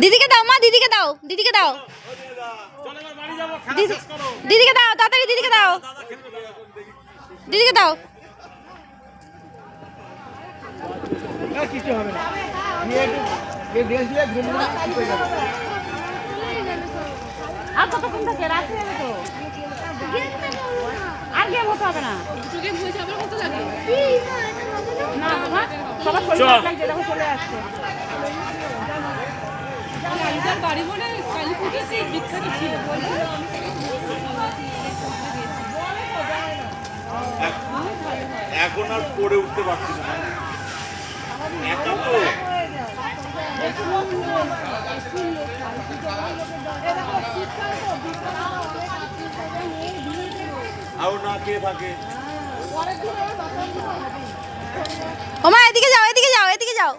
দিদিকে দাও, মা, দিদিকে দাও দিদিকে দাও। দিদিকে দাও, তাড়াতাড়ি দিদিকে দাও। দিদিকে দাও। কিছু হবে না আর কতক্ষণ থাকে? রাত্রি তো। আর হবে না। দুটো গেম হয়েছে কত লাগে না বাবা সবার শরীর খারাপ লাগছে দেখো চলে আসছে। কালিদার বাড়ি বলে কালী সেই বিখ্যাত ছিল। এখন আর পড়ে উঠতে পারছি না। একা তো। আরও না খেয়ে থাকে ও এদিকে যাও এদিকে যাও এদিকে যাও।